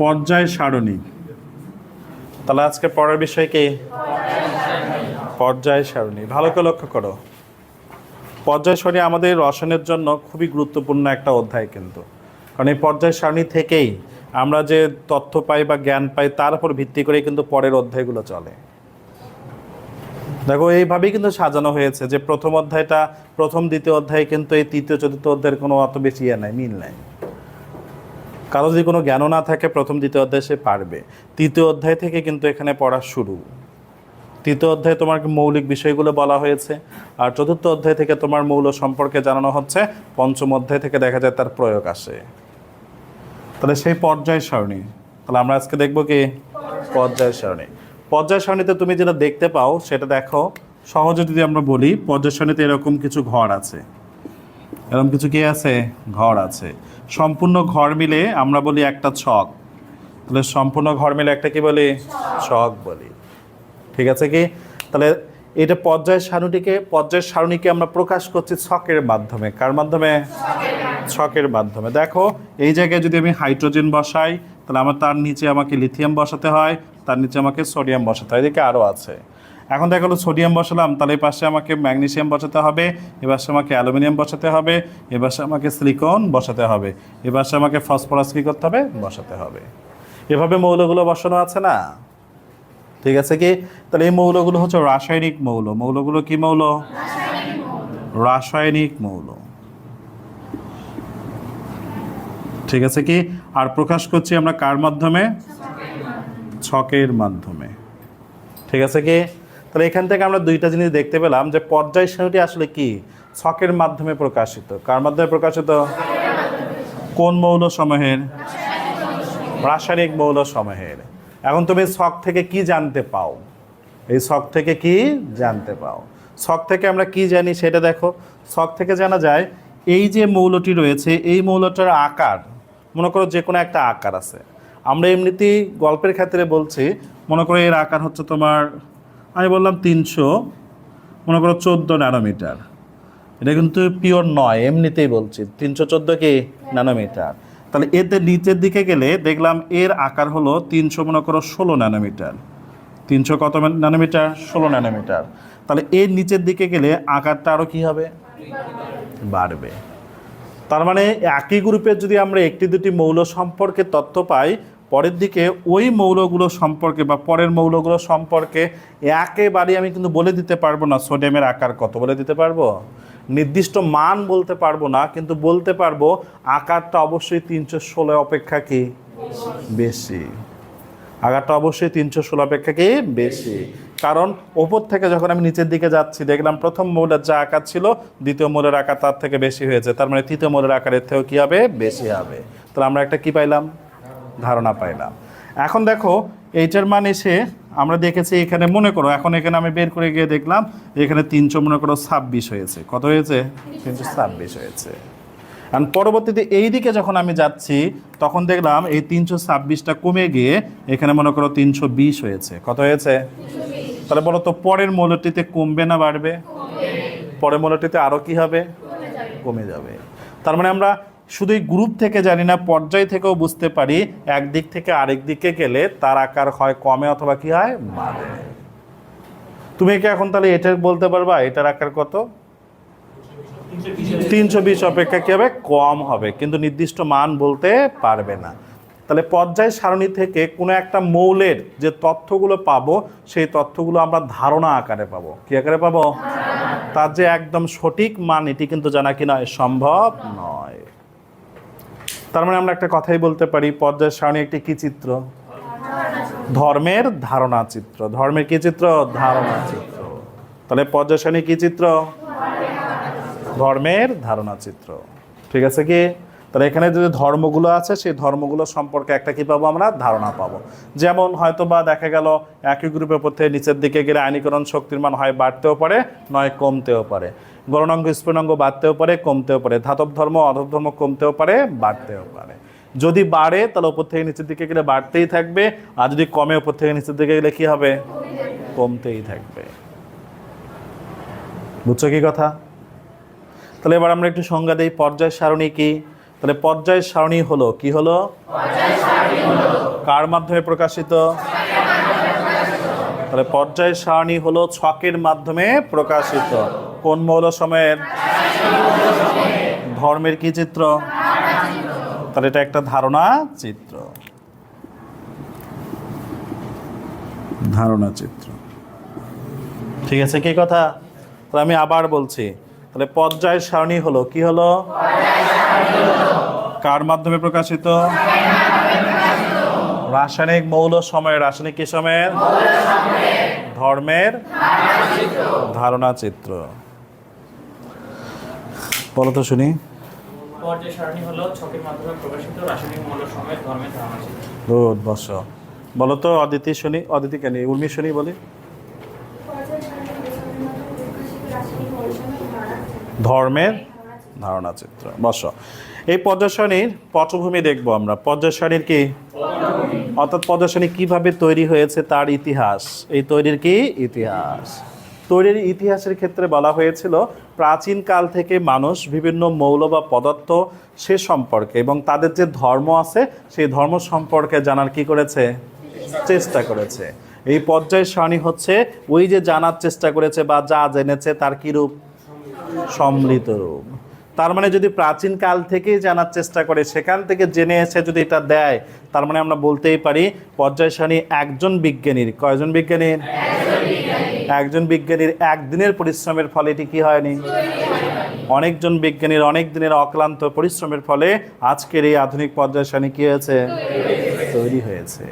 পর্যায় সারণী। তাহলে আজকে পড়ার বিষয় কি? পর্যায় সারণী। ভালো করে লক্ষ্য করো। পর্যায় সারণী আমাদের রসায়নের জন্য খুবই গুরুত্বপূর্ণ একটা অধ্যায় কিন্তু। কারণ এই পর্যায় সারণী থেকেই আমরা যে তথ্য পাই বা জ্ঞান পাই তার উপর ভিত্তি করে কিন্তু পরের অধ্যায়গুলো চলে। দেখো, এইভাবেই কিন্তু সাজানো হয়েছে যে প্রথম অধ্যায়টা প্রথম দ্বিতীয় অধ্যায় কিন্তু এই তৃতীয় চতুর্থ অধ্যায়ের কোনো অত বেশি ইয়ে নাই, মিল নাই। কারও যদি কোনো জ্ঞানও না থাকে, প্রথম দ্বিতীয় অধ্যায় সে পারবে। তৃতীয় অধ্যায় থেকে কিন্তু এখানে পড়া শুরু। তৃতীয় অধ্যায়ে তোমার মৌলিক বিষয়গুলো বলা হয়েছে, আর চতুর্থ অধ্যায় থেকে তোমার মৌল সম্পর্কে জানানো হচ্ছে, পঞ্চম অধ্যায় থেকে দেখা যায় তার প্রয়োগ আসে। তাহলে সেই পর্যায় সারণী। তাহলে আমরা আজকে দেখব কি? পর্যায় সারণী। পর্যায় সারণীতে তুমি যেটা দেখতে পাও, সেটা দেখো। সহজে যদি আমরা বলি, পর্যায় সারণীতে এরকম কিছু ঘর আছে। এরকম কিছু কি আছে? ঘর আছে। সম্পূর্ণ ঘর মিলে আমরা বলি একটা ছক। তাহলে সম্পূর্ণ ঘর মিলে একটা কি বলি? ছক বলি। ঠিক আছে কি? তাহলে এটা পর্যায় সারণীটিকে, পর্যায় সারণীকে আমরা প্রকাশ করছি ছকের মাধ্যমে। কার মাধ্যমে? ছকের মাধ্যমে। দেখো, এই জায়গায় যদি আমি হাইড্রোজেন বসাই, তাহলে আমার তার নিচে আমাকে লিথিয়াম বসাতে হয়, তার নিচে আমাকে সোডিয়াম বসাতে হয়। এদিকে আরও আছে। এখন দেখা গেলো সোডিয়াম বসালাম, তাহলে এই পাশে আমাকে ম্যাগনেশিয়াম বসাতে হবে এবার আমাকে অ্যালুমিনিয়াম বসাতে হবে এবার আমাকে সিলিকন বসাতে হবে এবার আমাকে ফসফরাস কী করতে হবে? বসাতে হবে। এভাবে মৌলগুলো বসানো আছে না? ঠিক আছে কি? তাহলে এই মৌলগুলো হচ্ছে রাসায়নিক মৌল। মৌলগুলো কি মৌল? রাসায়নিক মৌল। ঠিক আছে কি? আর প্রকাশ করছি আমরা কার মাধ্যমে? ছকের মাধ্যমে। ঠিক আছে কি? তাহলে এখান থেকে আমরা দুইটা জিনিস দেখতে পেলাম যে পর্যায় সারণীটি আসলে কি? ছকের মাধ্যমে প্রকাশিত। কার মাধ্যমে প্রকাশিত? কোন মৌল সমূহের রাসায়নিক মৌল সমূহের এখন তুমি ছক থেকে কি জানতে পাও? এই ছক থেকে কি জানতে পাও? ছক থেকে আমরা কি জানি সেটা দেখো। ছক থেকে জানা যায়, এই যে মৌলটি রয়েছে, এই মৌলটার আকার, মনে করো যে কোনো একটা আকার আছে। আমরা এমনিতেই গল্পের ক্ষেত্রে বলছি, মনে করো এর আকার হচ্ছে তোমার আমি বললাম তিনশো, মনে করো চোদ্দ ন্যানোমিটার। এটা কিন্তু পিওর নয়, এমনিতেই বলছি। তিনশো চোদ্দ কি ন্যানোমিটার? তাহলে এতে নিচের দিকে গেলে দেখলাম এর আকার হলো তিনশো, মনে করো ষোলো ন্যানোমিটার। তিনশো কত ন্যানোমিটার? ষোলো ন্যানোমিটার। তাহলে এর নিচের দিকে গেলে আকারটা আরও কী হবে? বাড়বে। তার মানে একই গ্রুপের যদি আমরা একটি দুটি মৌল সম্পর্কে তথ্য পাই পরের দিকে ওই মৌলগুলো সম্পর্কে বা পরের মৌলগুলো সম্পর্কে একেবারেই আমি কিন্তু বলে দিতে পারব না, সোডিয়ামের আকার কত বলে দিতে পারব? নির্দিষ্ট মান বলতে পারব না, কিন্তু বলতে পারব আকারটা অবশ্যই তিনশো ষোলো অপেক্ষা কি? বেশি। আকারটা অবশ্যই তিনশো ষোলো অপেক্ষা কি? বেশি। কারণ ওপর থেকে যখন আমি নিচের দিকে যাচ্ছি, দেখলাম প্রথম মৌলের যা আকার ছিল, দ্বিতীয় মৌলের আকার তার থেকে বেশি হয়েছে, তার মানে তৃতীয় মৌলের আকারের থেকেও কী হবে? বেশি হবে। তাহলে আমরা একটা কি পাইলাম? ধারণা পাইলাম। এখন দেখো, এইটার মান এসে আমরা দেখেছি এখানে মনে করো, এখন এখানে আমি বের করে গিয়ে দেখলাম, এখানে তিনশো মনে করো ছাব্বিশ হয়েছে। কত হয়েছে? তিনশো ছাব্বিশ হয়েছে। আর পরবর্তীতে এই দিকে যখন আমি যাচ্ছি, তখন দেখলাম এই তিনশো ছাব্বিশটা কমে গিয়ে এখানে মনে করো তিনশো বিশ হয়েছে। কত হয়েছে? তাহলে বলো তো, পরের মৌলটিতে কমবে না বাড়বে? পরের মৌলটিতে আরও কি হবে? কমে যাবে। তার মানে আমরা শুধু এই গ্রুপ থেকে জানি না, পর্যায় থেকেও বুঝতে পারি একদিক থেকে আরেক দিকে গেলে তার আকার হয় কমে অথবা কি হয় বাড়ে। তুমি কি এখন তাহলে এটা বলতে পারবা? এটার আকার কত? তিনশো বিশ অপেক্ষা কী হবে? কম হবে, কিন্তু নির্দিষ্ট মান বলতে পারবে না। তাহলে পর্যায় সারণী থেকে কোনো একটা মৌলের যে তথ্যগুলো পাবো, সেই তথ্যগুলো আমরা ধারণা আকারে পাবো। কি আকারে পাবো? তার যে একদম সঠিক মান, এটি কিন্তু জানা কি নয়, সম্ভব নয়। তার মানে আমরা একটা কথাই বলতে পারি পর্যায় সারণী একটি কি চিত্র? ধর্মের ধারণা চিত্র। ধর্মের কি চিত্র? ধারণা চিত্র। তাহলে পর্যায় সারণী কি চিত্র? ধর্মের ধারণা চিত্র। ঠিক আছে কি? তাহলে এখানে যে ধর্মগুলো আছে, সেই ধর্মগুলো সম্পর্কে একটা কি পাবো আমরা? ধারণা পাবো। যেমন হয়তো বা দেখা গেল একই গ্রুপের প্রতি নিচের দিকে গেলে আইনীকরণ শক্তির মান হয় বাড়তেও পারে, নয় কমতেও পারে। গণনাঙ্গ স্ফুটনাঙ্গ বাড়তেও পারে, কমতেও পারে। ধাতব ধর্ম অধব ধর্ম কমতেও পারে, বাড়তেও পারে। যদি বাড়ে, তাহলে উপর থেকে নিচের দিকে গেলে বাড়তেই থাকবে। আর যদি কমে, উপর থেকে নিচের দিকে গেলে কি হবে? কমতেই থাকবে। বুঝছ কি কথা? তাহলে এবার আমরা একটু সংজ্ঞা দিই, পর্যায় সারণী কি? তাহলে পর্যায় সারণী হলো, কি হলো। কার মাধ্যমে প্রকাশিত? তাহলে পর্যায় সারণী হলো ছকের মাধ্যমে প্রকাশিত। কোন মৌল সময়ের ধর্মের কি চিত্র? তাহলে এটা একটা ধারণা চিত্র। ধারণা চিত্র। ঠিক আছে, কি কথা? তাহলে আমি আবার বলছি। তাহলে পর্যায় সারণী হলো, কি হলো? কার মাধ্যমে প্রকাশিত? রাসায়নিক মৌল সময়ের রাসায়নিক কি সময়ের? ধর্মের ধারণা চিত্র। বলো তো শুনি। পর্যায় সারণী হলো ছকের মাধ্যমে প্রকাশিত রাসায়নিক মৌল সময়ের ধর্মের ধারণা ছিল গুড বস। বলো তো অদিতি শুনি অদিতি কেন? উর্মি শুনি বলি। ধর্মের ধারণা চিত্র। বস। এই পর্যায়সারণীর পটভূমি দেখব আমরা। পর্যায়সারণীর কি? অর্থাৎ প্রদর্শনী কীভাবে তৈরি হয়েছে তার ইতিহাস? এই তৈরির কি? ইতিহাস। তৈরির ইতিহাসের ক্ষেত্রে বলা হয়েছিল, প্রাচীন কাল থেকে মানুষ বিভিন্ন মৌল বা পদার্থ সে সম্পর্কে এবং তাদের যে ধর্ম আছে, সেই ধর্ম সম্পর্কে জানার কি করেছে? চেষ্টা করেছে। এই পর্যায় সারণী হচ্ছে, ওই যে জানার চেষ্টা করেছে বা যা জেনেছে তার কি রূপ? রূপ। তার মানে যদি প্রাচীন কাল থেকেই জানার চেষ্টা করে, সেখান থেকে জেনে এসে যদি এটা দেয়, তার মানে আমরা বলতেই পারি পর্যায় সারণী একজন বিজ্ঞানীর। কয়জন বিজ্ঞানীর? একজন বিজ্ঞানীর। একদিনের পরিশ্রমের ফলে এটি কি হয়নি? অনেকজন বিজ্ঞানীর অনেক দিনের অক্লান্ত পরিশ্রমের ফলে আজকের এই আধুনিক পর্যায় সারণী কি হয়েছে? তৈরি হয়েছে।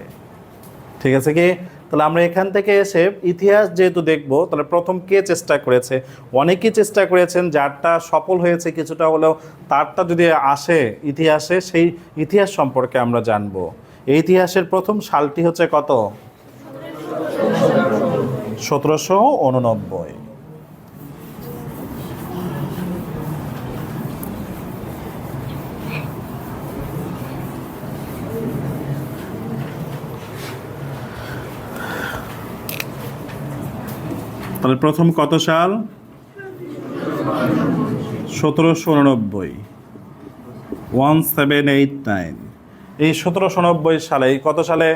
ঠিক আছে কি? তাহলে আমরা এখান থেকে এসে ইতিহাস যেহেতু দেখব, তাহলে প্রথম কে চেষ্টা করেছে? অনেকেই চেষ্টা করেছেন, যারটা সফল হয়েছে কিছুটা হলেও তারটা যদি আসে ইতিহাসে, সেই ইতিহাস সম্পর্কে আমরা জানব। এই ইতিহাসের প্রথম সালটি হচ্ছে কত? সতেরোশো উননব্বই। তাহলে প্রথম কত সাল? সতেরোশো উননব্বই। One seven eight nine. এই সতেরোশো উনব্বই সালে, এই কত সালে?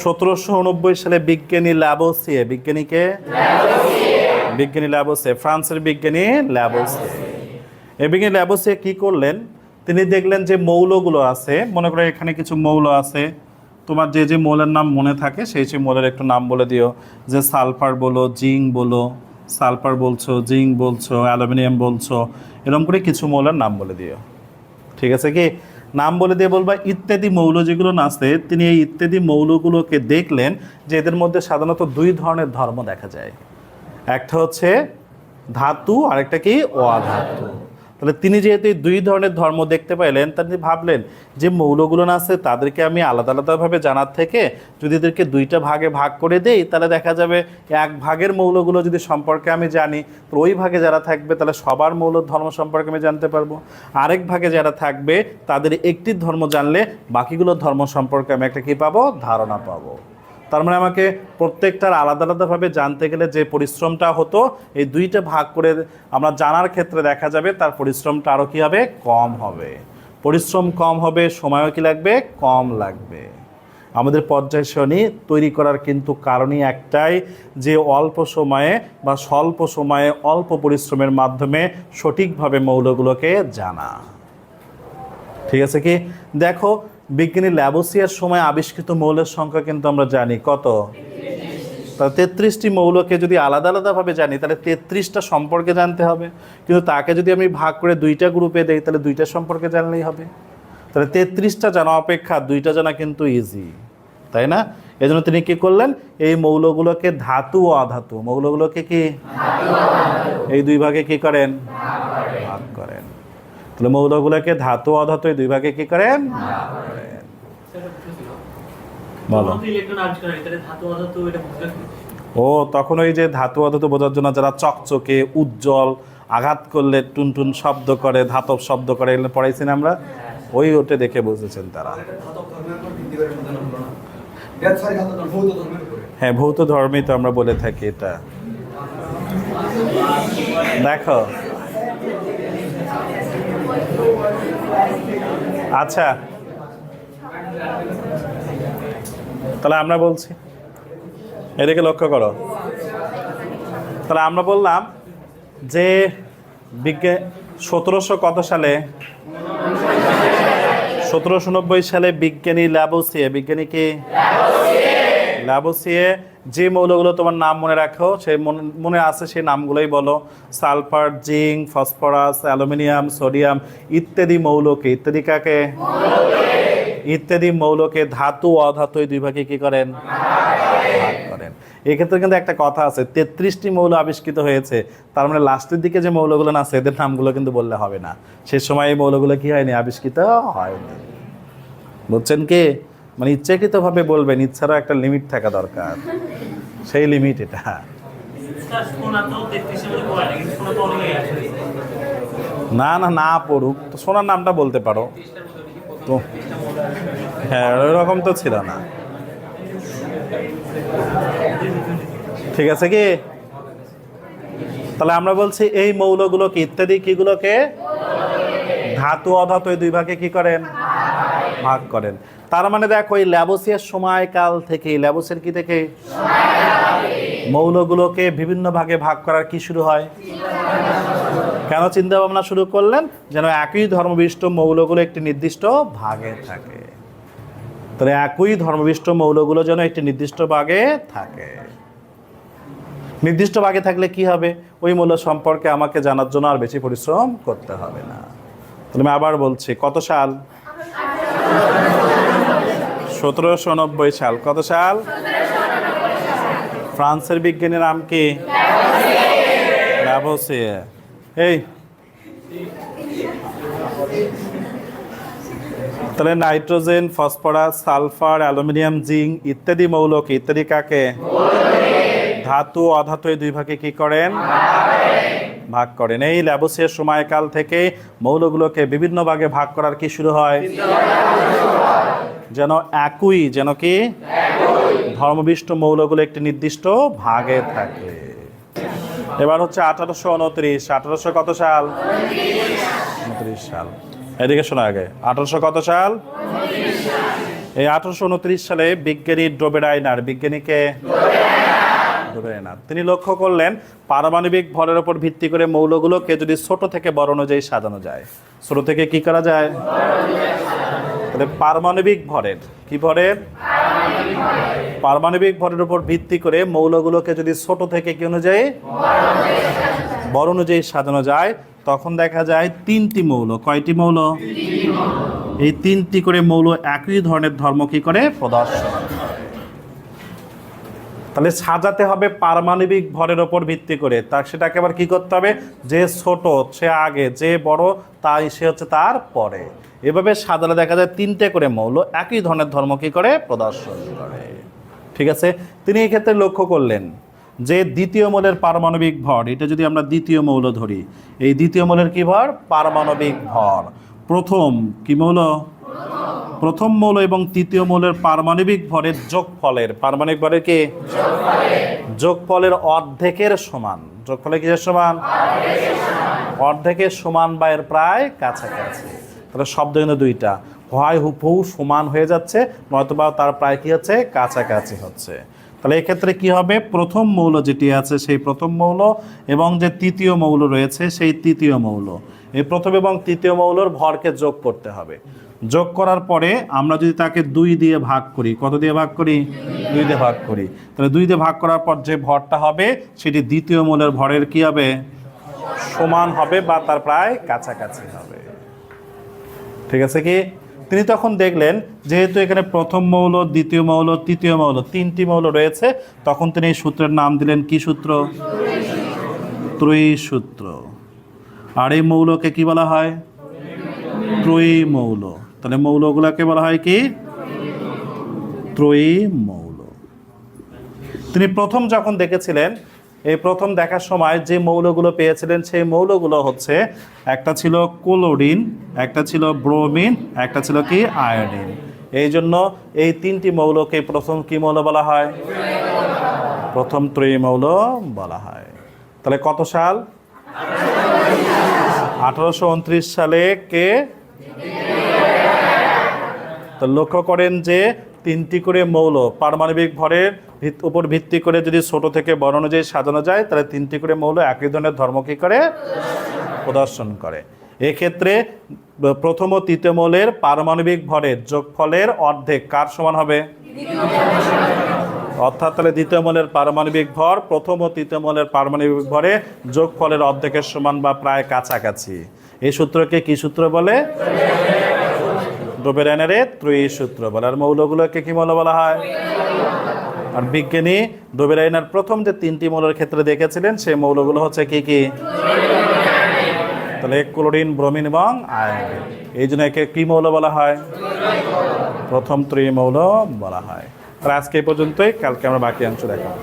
সতেরোশো উনব্বই সালে বিজ্ঞানী ল্যাবোসিয়ে বিজ্ঞানীকে বিজ্ঞানী ল্যাবোসিয়ে ফ্রান্সের বিজ্ঞানী ল্যাবোসিয়ে এই বিজ্ঞানী ল্যাবোসিয়ে কি করলেন? তিনি দেখলেন যে মৌলগুলো আছে, মনে করো এখানে কিছু মৌল আছে। তোমার যে যে মৌলের নাম মনে থাকে, সেই সেই মৌলের একটু নাম বলে দিও। যে সালফার বলো জিঙ্ক বলো, সালফার বলছো জিঙ্ক বলছো, অ্যালুমিনিয়াম বলছো এরকম করে কিছু মৌলের নাম বলে দিও। ঠিক আছে কি? নাম বলে দিয়ে বলবা, ইত্যাদি মৌল যেগুলো আছে তিনি এই ইত্যাদি মৌলগুলোকে দেখলেন যে এদের মধ্যে সাধারণত দুই ধরনের ধর্ম দেখা যায়। একটা হচ্ছে ধাতু, আরেকটা কি? অধাতু। তাহলে তিনি যেহেতু দুই ধরনের ধর্ম দেখতে পাইলেন তিনি ভাবলেন যে মৌলগুলো না আছে, তাদেরকে আমি আলাদা আলাদাভাবে জানার থেকে যদি এদেরকে দুইটা ভাগে ভাগ করে দেই, তাহলে দেখা যাবে এক ভাগের মৌলগুলো যদি সম্পর্কে আমি জানি, তো ওই ভাগে যারা থাকবে তাহলে সবার মৌল ধর্ম সম্পর্কে আমি জানতে পারব। আরেক ভাগে যারা থাকবে, তাদের একটি ধর্ম জানলে বাকিগুলো ধর্ম সম্পর্কে আমি একটা কী পাবো? ধারণা পাবো। তার মানে আমাকে প্রত্যেকটার আলাদা আলাদাভাবে জানতে গেলে যে পরিশ্রমটা হতো, এই দুইটা ভাগ করে আমরা জানার ক্ষেত্রে দেখা যাবে তার পরিশ্রমটা আরও কী হবে? কম হবে। পরিশ্রম কম হবে, সময়ও কি লাগবে? কম লাগবে। আমাদের পর্যায় সারণী তৈরি করার কিন্তু কারণই একটাই যে অল্প সময়ে বা স্বল্প সময়ে অল্প পরিশ্রমের মাধ্যমে সঠিকভাবে মৌলগুলোকে জানা। ঠিক আছে কি? দেখো বিজ্ঞানী ল্যাবোসিয়ার সময় আবিষ্কৃত মৌলের সংখ্যা কিন্তু আমরা জানি, কত? তা তেত্রিশটি মৌলকে যদি আলাদা আলাদাভাবে জানি, তাহলে তেত্রিশটা সম্পর্কে জানতে হবে। কিন্তু তাকে যদি আমি ভাগ করে দুইটা গ্রুপে দেই, তাহলে দুইটা সম্পর্কে জানলেই হবে। তাহলে তেত্রিশটা জানা অপেক্ষা, দুইটা জানা কিন্তু ইজি তাই না? এজন্য তিনি কি করলেন? এই মৌলগুলোকে ধাতু ও অধাতু, মৌলগুলোকে কি? এই দুই ভাগে কি করেন? ভাগ করেন। তাহলে মৌলগুলোকে ধাতু অধাতু দুই ভাগে কি করেন? বলো। ইলেকট্রন আবিষ্কার হয় তাহলে ধাতু অধাতু এটা বুঝতে ও তখন ওই যে ধাতু অধাতু বোঝার জন্য যারা চকচকে উজ্জ্বল আঘাত করলে টুনটুন শব্দ করে ধাতব শব্দ করে এগুলো পড়াইছি না আমরা ওই ওটা দেখে বুঝেছেন তারা। হ্যাঁ ভৌত ধর্মেই তো আমরা বলে থাকি এটা। দেখো আচ্ছা। তাহলে আমরা বলছি। এদিকে লক্ষ্য করো। তাহলে আমরা বললাম যে বিজ্ঞান সতেরোশো কত সালে? সতেরোশো নব্বই সালে বিজ্ঞানী ল্যাবোসিয়ে বিজ্ঞানী কি? ল্যাবোসিয়ে যে মৌলগুলো তোমার নাম মনে রাখো, সেই মনে- আছে সেই নামগুলোই বলো। Sulphur, zinc, phosphorus, aluminium, sodium ইত্যাদি মৌলকে, ইত্যাদি কাকে? ইত্যাদি মৌলকে ধাতু, অধাতু এই দুই ভাগে কি করেন? করেন। এক্ষেত্রে কিন্তু একটা কথা আছে, তেত্রিশটি মৌল আবিষ্কৃত হয়েছে, তার মানে লাস্টের দিকে যে মৌলগুলো না আছে, এদের নামগুলো কিন্তু বললে হবে না। সে সময় এই মৌলগুলো কি হয়নি? আবিষ্কৃত হয়নি। বুঝছেন কি? মানে ইচ্ছাকৃতভাবে বলবেন ইচ্ছারও একটা লিমিট থাকা দরকার। সেই লিমিট এটা। না না না পড়ুক। তো সোনার নামটা বলতে পারো। তো হ্যাঁ ওরকম তো ছিল না। ঠিক আছে কি? তাহলে আমরা বলছি এই মৌলগুলোকে ইত্যাদি কিগুলোকে ধাতু অধাতু এই দুই ভাগে কি করেন? ভাগ করেন। তার মানে দেখো, এই ল্যাবোসিয়ার সময়কাল থেকে ল্যাবোসের কি থেকে? মৌলগুলোকে বিভিন্ন ভাগে ভাগ করার কি শুরু হয়? কেন চিন্তা ভাবনা শুরু করলেন? যেন একই ধর্মবিষ্ট মৌলগুলো একটি নির্দিষ্ট ভাগে থাকে। তাহলে একই ধর্মবিষ্ট মৌলগুলো যেন একটি নির্দিষ্ট ভাগে থাকে। নির্দিষ্ট ভাগে থাকলে কি হবে? ওই মৌল সম্পর্কে আমাকে জানার জন্য আর বেশি পরিশ্রম করতে হবে না। তাহলে আমি আবার বলছি, কত সাল? সতেরোশো নব্বই সাল। কত সাল? ফ্রান্সের বিজ্ঞানীর নাম কি? এই। তাহলে nitrogen, phosphorus, sulphur, aluminium, zinc ইত্যাদি মৌলকে, ইত্যাদি কাকে? ধাতু, অধাতু এই দুই ভাগে কি করেন? ভাগ করেন। এই ল্যাবোসিয়ার সময়কাল থেকে মৌলগুলোকে বিভিন্ন ভাগে ভাগ করার কি শুরু হয়? যেন একই যেন কি? ধর্মবিষ্ট মৌলগুলো একটি নির্দিষ্ট ভাগে থাকে। এবার হচ্ছে আঠারোশো উনত্রিশ। আঠারোশো কত সাল? উনত্রিশ সাল। এদিকে শোনা আগে। আঠারোশো কত সাল? এই আঠারোশো উনত্রিশ সালে বিজ্ঞানী ডোবেরাইনার বিজ্ঞানীকে তিনি লক্ষ্য করলেন পারমাণবিক ভরের উপর ভিত্তি করে মৌলগুলোকে যদি ছোট থেকে বড় অনুযায়ী সাজানো যায় ছোট থেকে কি করা যায়? তাহলে পারমাণবিক ভরের, কি ভরের? পারমাণবিক ভরের উপর ভিত্তি করে মৌলগুলোকে যদি ছোট থেকে কি অনুযায়ী? বড় অনুযায়ী সাজানো যায়, তখন দেখা যায় তিনটি মৌল। কয়টি মৌল? এই তিনটি করে মৌল একই ধরনের ধর্ম কি করে? প্রদর্শন। তাহলে সাজাতে হবে পারমাণবিক ভরের ওপর ভিত্তি করে। তা সেটাকে আবার কি করতে হবে? যে ছোট, সে আগে, যে বড়, তাই সে হচ্ছে তার পরে। এভাবে সাজালে দেখা যায় তিনটে করে মৌল একই ধরনের ধর্ম কি করে? প্রদর্শন করে। ঠিক আছে? তিনি এই ক্ষেত্রে লক্ষ্য করলেন যে দ্বিতীয় মৌলের পারমাণবিক ভর, এটা যদি আমরা দ্বিতীয় মৌল ধরি, এই দ্বিতীয় মৌলের কি ভর? পারমাণবিক ভর। প্রথম কি মৌল? প্রথম মৌল এবং তৃতীয় মৌলের পারমাণবিক ভরের যোগফলের, পারমাণবিক ভরের কি? যোগফলের অর্ধেকের সমান। যোগফলের কিসের সমান। অর্ধেকের সমান বা এর প্রায় কাছাকাছি। তাহলে শব্দ কিন্তু দুইটা। হয় হুবহু সমান হয়ে যাচ্ছে, নয়তোবা তার প্রায় কী হচ্ছে? কাছাকাছি হচ্ছে। তাহলে এক্ষেত্রে কি হবে? প্রথম মৌল যেটি আছে সেই প্রথম মৌল এবং যে তৃতীয় মৌল রয়েছে সেই তৃতীয় মৌল। এই প্রথম এবং তৃতীয় মৌলর ভরকে যোগ করতে হবে। যোগ করার পরে আমরা যদি তাকে দুই দিয়ে ভাগ করি, কত দিয়ে ভাগ করি? দুই দিয়ে ভাগ করি। তাহলে দুই দিয়ে ভাগ করার পর যে ভরটা হবে, সেটি দ্বিতীয় মৌলের ভরের কি হবে? সমান হবে বা তার প্রায় কাছাকাছি হবে। ঠিক আছে কি? তিনি তখন দেখলেন, যেহেতু এখানে প্রথম মৌল, দ্বিতীয় মৌল, তৃতীয় মৌল, তিনটি মৌল রয়েছে, তখন তিনি এই সূত্রের নাম দিলেন কি সূত্র? ত্রয়ী সূত্র আর এই মৌলকে কি বলা হয়? ত্রয়ী মৌল তাহলে মৌলগুলোকে বলা হয় কি? ত্রয়ী মৌল তিনি প্রথম যখন দেখেছিলেন এই প্রথম দেখার সময় যে মৌলগুলো পেয়েছিলেন, সেই মৌলগুলো হচ্ছে, একটা ছিল ক্লোরিন, একটা ছিল ব্রোমিন, একটা ছিল কি? আয়োডিন। এই জন্য এই তিনটি মৌলকে প্রথম কি মৌল বলা হয়? প্রথম ত্রয়ী মৌল বলা হয়। তাহলে কত সাল? আঠারোশো উনত্রিশ সালে কে? তো লক্ষ্য করেন যে তিনটি করে মৌল, পারমাণবিক ভরের উপর ভিত্তি করে যদি ছোট থেকে বড় অনুযায়ী সাজানো যায়, তাহলে তিনটি করে মৌল একই ধরনের ধর্ম কী করে? প্রদর্শন করে। এক্ষেত্রে প্রথম ও তৃতীয় মৌলের পারমাণবিক ভরের যোগফলের অর্ধেক কার সমান হবে? অর্থাৎ তাহলে দ্বিতীয় মৌলের পারমাণবিক ভর, প্রথম ও তৃতীয় মৌলের পারমাণবিক ভরে যোগফলের অর্ধেকের সমান বা প্রায় কাছাকাছি। এই সূত্রকে কি সূত্র বলে? ডোবেরানের ত্রয়ী সূত্র বলে। আর মৌলগুলোকে কি মৌল বলা হয়? আর বিজ্ঞানী ডোবেরাইনার প্রথম যে তিনটি মৌলের ক্ষেত্রে দেখেছিলেন, সেই মৌলগুলো হচ্ছে কি কি? তাহলে ক্লোরিন, ব্রোমিন এবং আয়োডিন। এই জন্য একে কি মৌল বলা হয়? প্রথম ত্রয়ী মৌল বলা হয়। আর আজকে পর্যন্তই, কালকে আমরা বাকি অংশ দেখাবো।